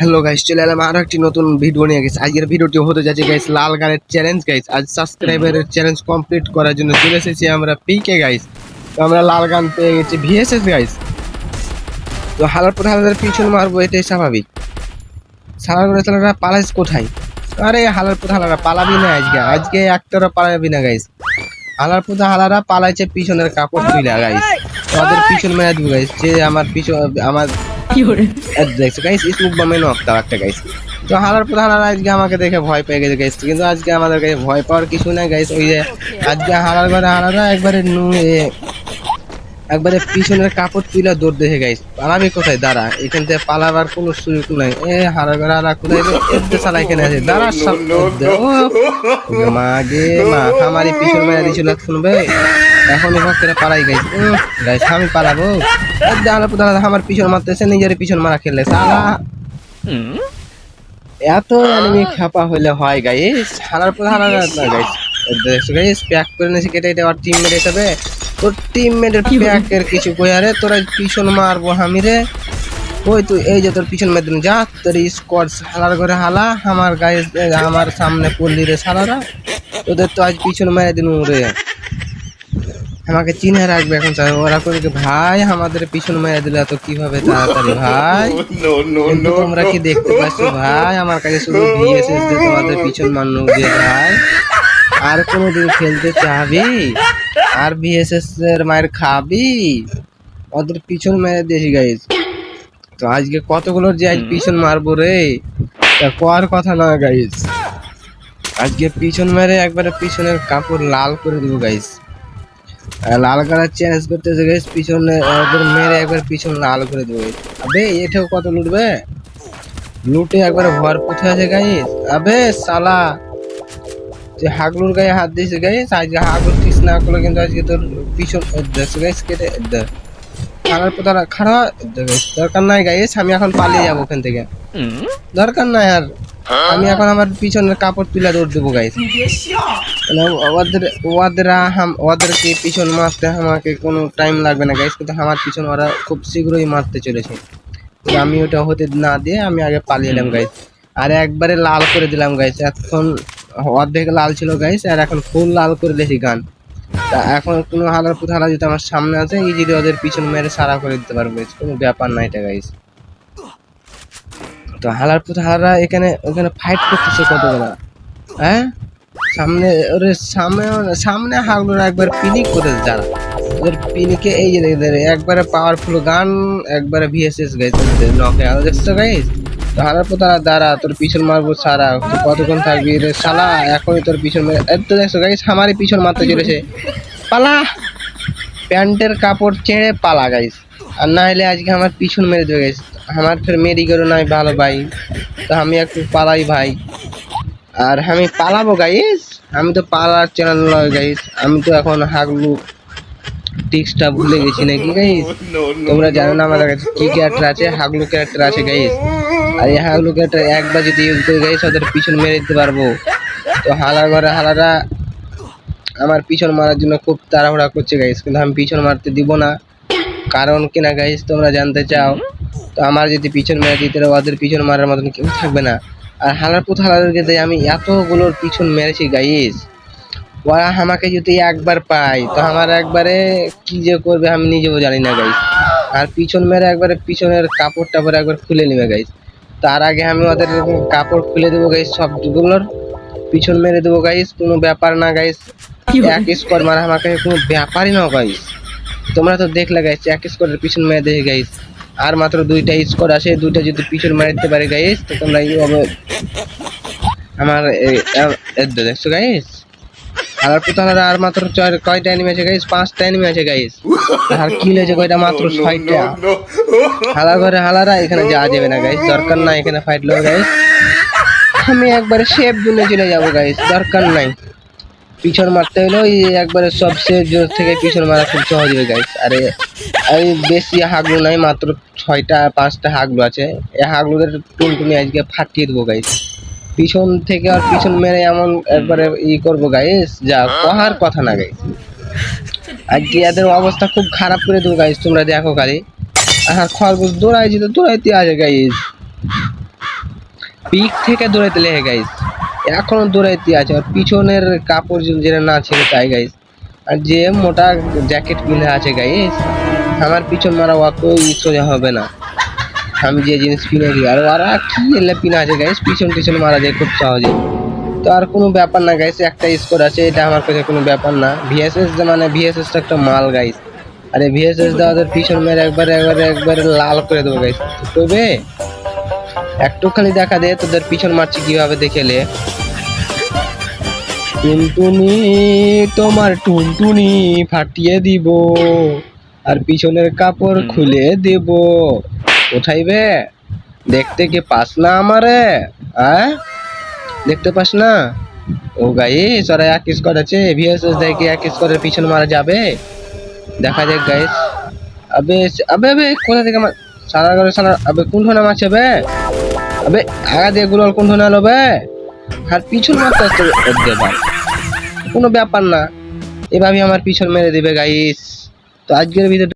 Hello guys চলে এলাম আরও একটি নতুন ভিডিও নিয়ে গেছে আজকের ভিডিওটি হতে যাচ্ছে গাইস লাল গানের চ্যালেঞ্জ গাইস আজ সাবস্ক্রাইবারের চ্যালেঞ্জ কমপ্লিট করার জন্য চলে এসেছি আমরা পিকে গাইস তো আমরা লাল গান পেয়ে গেছি ভিএসএস গাইস তো হালার পর হালার পিছন মারবো এটাই স্বাভাবিক। সালার করে সালারা পালাইস কোথায়? আরে হালার পর হালারা পালাবি না আজকে। আজকে একটারা পালাবি না গাইস হালার পর হালারা পালাইছে পিছনের কাপড় তুইলা গাইস তাদের পিছন মেরে দিব গাইস যে আমার পিছন আমার দেখছ গাইস বামে একটা গাইস তো হালার পর হালার আজকে আমাকে দেখে ভয় পেয়ে গেছে গাইস কিন্তু আজকে আমাদের কাছে ভয় পাওয়ার কিছু নাই গাইস ওই যে আজকে হালার ঘরে হালারা একবারে নু এ- একবারে পিছনের কাপড় তুলে দৌড় দেখে গাইস পালাবি কোথায়? দাঁড়া এখান থেকে পালাবার কোনো সুযোগ নাই। এ হালার ঘরে হালা কোথায়? সালা এখানে আছে। দাঁড়া সব মা গে মা আমারই পিছন মেরে দিছিল শুনবে? এখন এবার করে পালাই গাইস গাইস আমি পালাবো। হালার আমার পিছন মারতেছে নিজের পিছন মারা খেললে। সালা। এত এনিমি খাপা হইলে হয় গাইস হারার পর হারার না গাইস গাইস প্যাক করে নিয়েছি কেটে এটা আর টিম মেট হিসাবে। তোর টিম মেটের প্যাকের কিছু কই? আরে তোরা পিছন মারবো আমি রে। ওই তুই এই যে তোর পিছন মেরে দিন যা তোর স্কোয়াড হালার করে হালা। আমার গাইস আমার সামনে পড়লি রে সালারা। তোদের তো আজ পিছন মেরে দিন রে আমাকে চিনে রাখবে এখন স্যার। ওরা করে কি, ভাই আমাদের পিছন মেরে দিলে তো কীভাবে তাড়াতাড়ি ভাই? কিন্তু তোমরা কি দেখতে পাচ্ছ ভাই? আমার কাছে শুধু ভিএসএস দিয়ে তোমাদের পিছন মান্য দিয়ে ভাই আর কোনোদিন খেলতে চাবি? আর ভিএসএস এর মায়ের খাবি? ওদের পিছন মেরে দিয়েছি গাইজ তো আজকে কতগুলোর যে আজ পিছন মারবো রে তা কোয়ার কথা না গাইজ আজকে পিছন মেরে একবারে পিছনের কাপড় লাল করে দেবো গাইজ লাল কালার চেঞ্জ করতেছে গাইজ পিছনে ওদের মেরে একবার পিছন লাল করে দেবো। আবে এটাও কত লুটবে? লুটে একবারে ভর পুঁথে আছে গাইস আবে সালা যে হাগলুর গায়ে হাত দিয়েছে গাইস আজকে হাগলুর ঠিক না করলে কিন্তু আজকে তোর পিছন দেখছ গাইস কেটে দে। খারাপ খারাপ দরকার নাই গাইস আমি এখন পালিয়ে যাব ওখান থেকে। দরকার নাই আর। আমি এখন আমার পিছনের কাপড় তুলে দৌড় দেবো গাইস ওদের ওদের হাম ওদেরকে পিছন মারতে আমাকে কোনো টাইম লাগবে না গাইস কিন্তু আমার পিছন ওরা খুব শীঘ্রই মারতে চলেছে। আমি ওটা হতে না দিয়ে আমি আগে পালিয়ে এলাম গাইস আর একবারে লাল করে দিলাম গাইস এখন অর্ধেক লাল ছিল গাইস আর এখন ফুল লাল করে দিয়েছি গান। তা এখন কোনো হালার পুথালা যদি আমার সামনে আছে ইজিলি ওদের পিছন মেরে সারা করে দিতে পারব কোনো ব্যাপার না এটা গাইস তো হালার পথে হালারা এখানে, ওখানে ফাইট করতেছে কতগুলা? হ্যাঁ? সামনে, ওরে সামনে সামনে হাগলোর একবার পিনিক করে যারা ওদের পিনিকে এই যে একবারে পাওয়ারফুল গান একবারে ভিএসএস গাইছে নকে আর দেখছ গাইস তো হারার পর তারা দাঁড়া, তোর পিছন মারবো সারা তুই কতক্ষণ থাকবি রে, শালা? এখনই তোর পিছন তো দেখছ গাইস আমারই পিছন মারতে চলেছে। পালা! প্যান্টের কাপড় ছেড়ে পালা গাইস আর না হলে আজকে আমার পিছন মেরে দেবে গাইস আমার ফের মেরি করো নাই ভালো ভাই। তো আমি একটু পালাই ভাই। আর আমি পালাবো গাইস আমি তো পালার চ্যানেল নয় গাইস আমি তো এখন হাগলু টিক্সটা ভুলে গেছি নাকি গাইস. তোমরা জানো না আমাদের কাছে কি ক্যারেক্টার আছে? হাগলু ক্যারেক্টার আছে গাইস আর এই হাগলু ক্যারেক্টার একবার যদি ইউজ করে গাইস ওদের পিছন মেরে দিতে পারব। তো হালা ঘরে হালারা আমার পিছন মারার জন্য খুব তাড়াহুড়া করছে গাইস কিন্তু আমি পিছন মারতে দিব না। কারণ কিনা গাইস তোমরা জানতে চাও তো আমার যদি পিছন মেরে দিতে পারে, ওদের পিছন মারার মতন কেউ থাকবে না। আর হালার পুত হালারকে দিয়ে আমি এতগুলোর পিছন মেরেছি গাইস ওরা আমাকে যদি একবার পাই তো আমার একবারে কি যে করবে আমি নিজেও জানি না গাইস আর পিছন মেরে একবারে পিছনের কাপড় টাপড় একবার খুলে নেবে গাইস তার আগে আমি ওদের কাপড় খুলে দেবো গাইস সবগুলোর। পিছন মেরে দেবো গাইস কোনো ব্যাপার না গাইস এক স্কোয়ার মারা আমাকে কোনো ব্যাপারই না গাইস তোমরা তো দেখলে গাইস এক স্কোয়ারের পিছন মেরে দেখে গাইস আর মাত্র দুইটা স্কোর আছে দুইটা যদি পিছন মেরে দিতে পারে গাইস তো তোমরা এই হবে আমার দেখছ গাইস আর পুতালারা আর মাত্র চার কয়টা এনিমি আছে গাইস পাঁচটা এনিমি আছে গাইস আর কিল আছে কয়টা? মাত্র ছয়টা। হালা করে হালারা এখানে যাওয়া যাবে না গাইস দরকার নাই এখানে ফাইট লো গাইস আমি একবারে সেফ জোনে চলে যাব গাইস দরকার নাই। পিছন মারতে হলে ওই একবারে সব সেফ জোন থেকে পিছন মারা খুব সহজ হবে গাইস আরে এই বেশি হাগলু নাই, মাত্র ছয়টা, পাঁচটা হাগলু আছে। এই হাগলুদের টুনটুনি আজকে ফাটিয়ে দেবো গাইস পিছন থেকে আর পিছন মেরে এমন একবারে ই করব গাইস যা কহার কথা না গাইস আজকে এদের অবস্থা খুব খারাপ করে দেবো গাইস তোমরা দেখো খালি। আর খরগোশ দৌড়াইছি তো দৌড়াইতে আছে গাইস পিক থেকে দৌড়াইতে লেগে গাইস এখনও দৌড়াইতে আছে আর পিছনের কাপড় যেটা না ছেড়ে তাই গাইস আর যে মোটা জ্যাকেট পিনে আছে গাইস আমার পিছন মারা অত সোজা হবে না। আমি যে জিনিস কিনে দিই। আর ওরা কি এলে পিনা আছে গাইস পিছন পিছন মারা যায় খুব সহজে তো আর কোনো ব্যাপার না গাইস একটা স্কোর আছে, এটা আমার কাছে কোনো ব্যাপার না। ভিএসএস মানে ভিএসএস টা একটা মাল গাইস আরে ভিএসএস দা ওদের পিছন মেরে একবারে একবারে একবারে লাল করে দেবো গাইস তবে, একটুখানি দেখা দে, তোদের পিছন মারছি কীভাবে দেখেলে। টুনটুনি, তোমার টুনটুনি ফাটিয়ে দিব। আর পিছনের কাপড় খুলে দেব। উঠাইবে দেখতে কি পাস না আমারে? হ্যাঁ দেখতে পাস না? ও গাইস ওরা এক স্কোর আছে ভিএসএস দেয় কি এক স্কোরের পিছন মারা যাবে। দেখা যাক গাইস আবে আবে আবে কোথা থেকে সারা করে সারা আবে কোন ধরনের মাছ হবে? আবে আগা দিয়ে গুলোর কোন ধরনের আলো বে? আর পিছন মারতে আসতে কোনো ব্যাপার না। এভাবে আমার পিছন মেরে দিবে গাইস তো আজকের ভিডিও